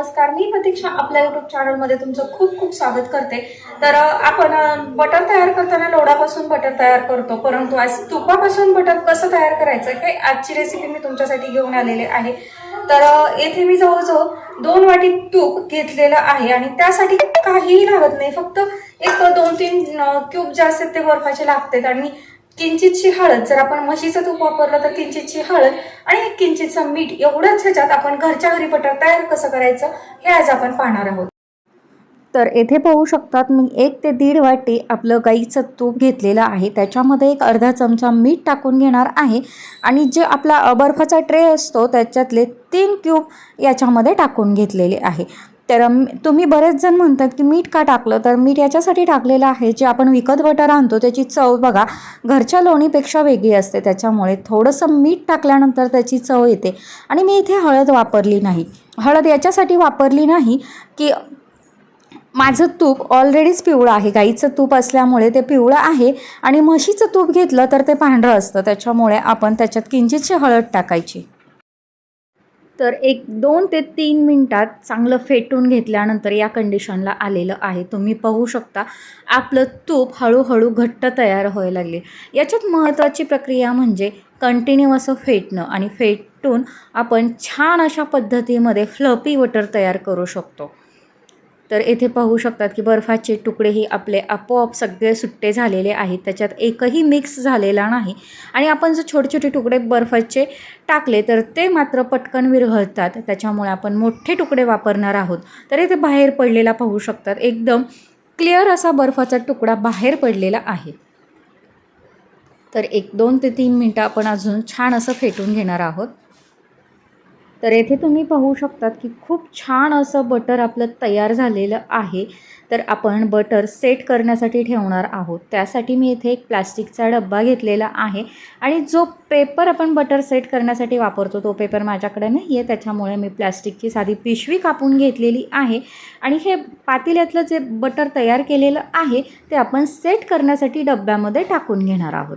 नमस्कार. मी प्रतीक्षा आपल्या युट्यूब चॅनलमध्ये तुमचं खूप खूप स्वागत करते. तर आपण बटर तयार करताना लोडापासून बटर तयार करतो. परंतु आज तुपापासून बटर कसं तयार करायचं हे आजची रेसिपी मी तुमच्यासाठी घेऊन आलेले आहे. तर येथे मी जवळजवळ दोन वाटी तूप घेतलेलं आहे आणि त्यासाठी काहीही लागत नाही. फक्त एक दोन तीन क्यूब जे असतात ते बर्फाचे लागतात आणि किंचितशी हळद जर आपण म्हशीचं तूप वापरलं तर किंचितशी हळद आणि एक किंचितचं मीठ एवढंच ह्याच्यात आपण घरच्या घरी बटर तयार कसं करायचं हे आज आपण पाहणार आहोत. तर येथे पाहू शकतात मी एक ते दीड वाटी आपलं गाईचं तूप घेतलेलं आहे. त्याच्यामध्ये एक अर्धा चमचा मीठ टाकून घेणार आहे आणि जे आपला बर्फाचा ट्रे असतो त्याच्यातले तीन क्यूब याच्यामध्ये टाकून घेतलेले आहे. तर तुम्ही बरेच जण म्हणतात की मीठ का टाकलं? तर मीठ याच्यासाठी टाकलेलं आहे जे आपण विकत बटर आणतो त्याची चव बघा घरच्या लोणीपेक्षा वेगळी असते त्याच्यामुळे थोडंसं मीठ टाकल्यानंतर त्याची चव येते. आणि मी इथे हळद वापरली नाही. हळद याच्यासाठी वापरली नाही की माझं तूप ऑलरेडीच पिवळं आहे. गाईचं तूप असल्यामुळे ते पिवळं आहे आणि म्हशीचं तूप घेतलं तर ते पांढरं असतं. त्याच्यामुळे आपण त्याच्यात किंचितशी हळद टाकायची. तर एक दोन ते तीन मिनटात चांगलं फेटून घेतल्यानंतर या कंडिशनला आलेलं आहे. तुम्ही पाहू शकता आपलं तूप हळूहळू घट्ट तयार व्हायला लागले. याच्यात महत्त्वाची प्रक्रिया म्हणजे कंटिन्यू असं फेटणं आणि फेटून आपण छान अशा पद्धतीमध्ये फ्लपी वटर तयार करू शकतो. तर येथे पाहू शकतात की बर्फाचे तुकडेही आपले आपोआप सगळे सुट्टे झालेले आहेत. त्याच्यात एकही मिक्स झालेला नाही. आणि आपण जर छोटे छोटे तुकडे बर्फाचे टाकले तर ते मात्र पटकन विरघळतात. त्याच्यामुळे आपण मोठे तुकडे वापरणार आहोत. तर इथे बाहेर पडलेला पाहू शकतात. एकदम क्लिअर असा बर्फाचा तुकडा बाहेर पडलेला आहे. तर एक दोन ते तीन मिनटं आपण अजून छान असं फेटून घेणार आहोत. तर येथे तुम्ही पाहू शकतात की खूप छान असं बटर आपलं तयार झालेलं आहे. तर आपण बटर सेट करण्यासाठी ठेवणार आहोत. त्यासाठी मी इथे एक प्लास्टिकचा डब्बा घेतलेला आहे. आणि जो पेपर आपण बटर सेट करण्यासाठी वापरतो तो पेपर माझ्याकडे नाही आहे त्याच्यामुळे मी प्लास्टिकची साधी पिशवी कापून घेतलेली आहे. आणि हे पातेल्यातलं जे बटर तयार केलेलं आहे ते आपण सेट करण्यासाठी डब्यामध्ये टाकून घेणार आहोत.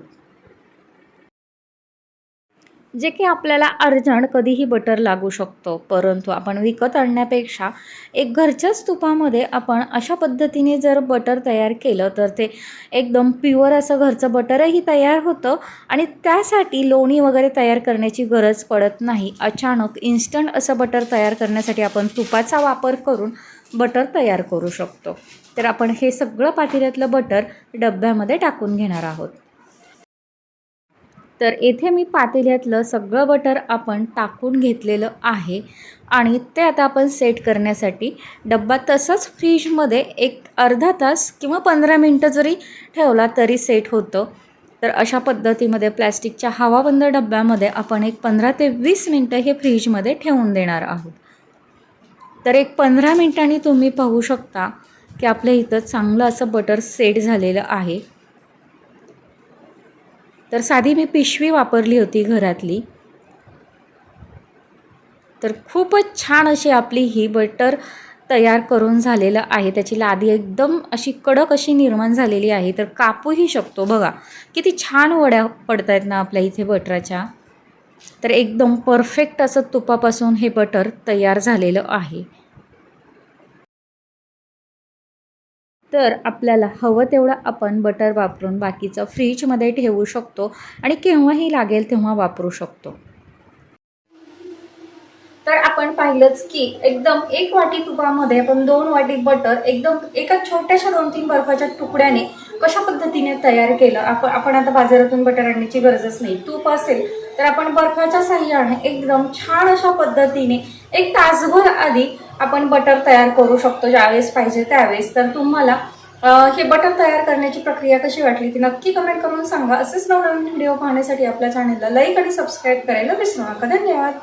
जे की आपल्याला अर्जंट कधीही बटर लागू शकतो. परंतु आपण विकत आणण्यापेक्षा एक घरच्याच तुपामध्ये आपण अशा पद्धतीने जर बटर तयार केलं तर ते एकदम प्युअर असं घरचं बटरही तयार होतं आणि त्यासाठी लोणी वगैरे तयार करण्याची गरज पडत नाही. अचानक इन्स्टंट असं बटर तयार करण्यासाठी आपण तुपाचा वापर करून बटर तयार करू शकतो. तर आपण हे सगळं पातेल्यातलं बटर डब्यामध्ये टाकून घेणार आहोत. तर येथे मी पातेल्यातलं सगळं बटर आपण टाकून घेतलेलं आहे. आणि ते आता आपण सेट करण्यासाठी डब्बा तसंच फ्रीजमध्ये एक अर्धा तास किंवा पंधरा मिनटं जरी ठेवला तरी सेट होतं. तर अशा पद्धतीमध्ये प्लॅस्टिकच्या हवाबंद डब्यामध्ये आपण एक पंधरा ते वीस मिनटं हे फ्रीजमध्ये ठेवून देणार आहोत. तर एक पंधरा मिनटांनी तुम्ही पाहू शकता की आपल्या इथं चांगलं असं बटर सेट झालेलं आहे. तर साधी मी पिशवी वापरली होती घरातली. तर खूपच छान अशी आपली ही बटर तयार करून झालेलं आहे. त्याची लादी एकदम अशी कडक अशी निर्माण झालेली आहे. तर कापूही शकतो बघा. किती छान वड्या पडत आहेत ना आपल्या इथे बटराच्या. तर एकदम परफेक्ट असं तुपापासून हे बटर तयार झालेलं आहे. तर आपल्याला हवं तेवढं आपण बटर वापरून बाकीचं फ्रीजमध्ये ठेवू शकतो आणि केव्हाही लागेल तेव्हा वापरू शकतो. तर आपण पाहिलंच की एकदम एक वाटी तुपामध्ये आपण दोन वाटी बटर एकदम एका छोट्याशा दोन तीन बर्फाच्या तुकड्याने कशा पद्धतीने तयार केलं? आपण आपण आता बाजारातून बटर आणण्याची गरजच नाही. तूप असेल तर आपण बर्फाच्या साह्याने एकदम छान अशा पद्धतीने एक तासभर आधी आपण बटर तयार करू शकतो ज्यावेळेस पाहिजे त्यावेळेस. तर तुम्हाला हे बटर तयार करण्याची प्रक्रिया कशी वाटली ती नक्की कमेंट करून सांगा. असेच नवनवीन व्हिडिओ पाहण्यासाठी आपल्या चॅनलला लाईक आणि सबस्क्राईब करायला विसरू नका. धन्यवाद.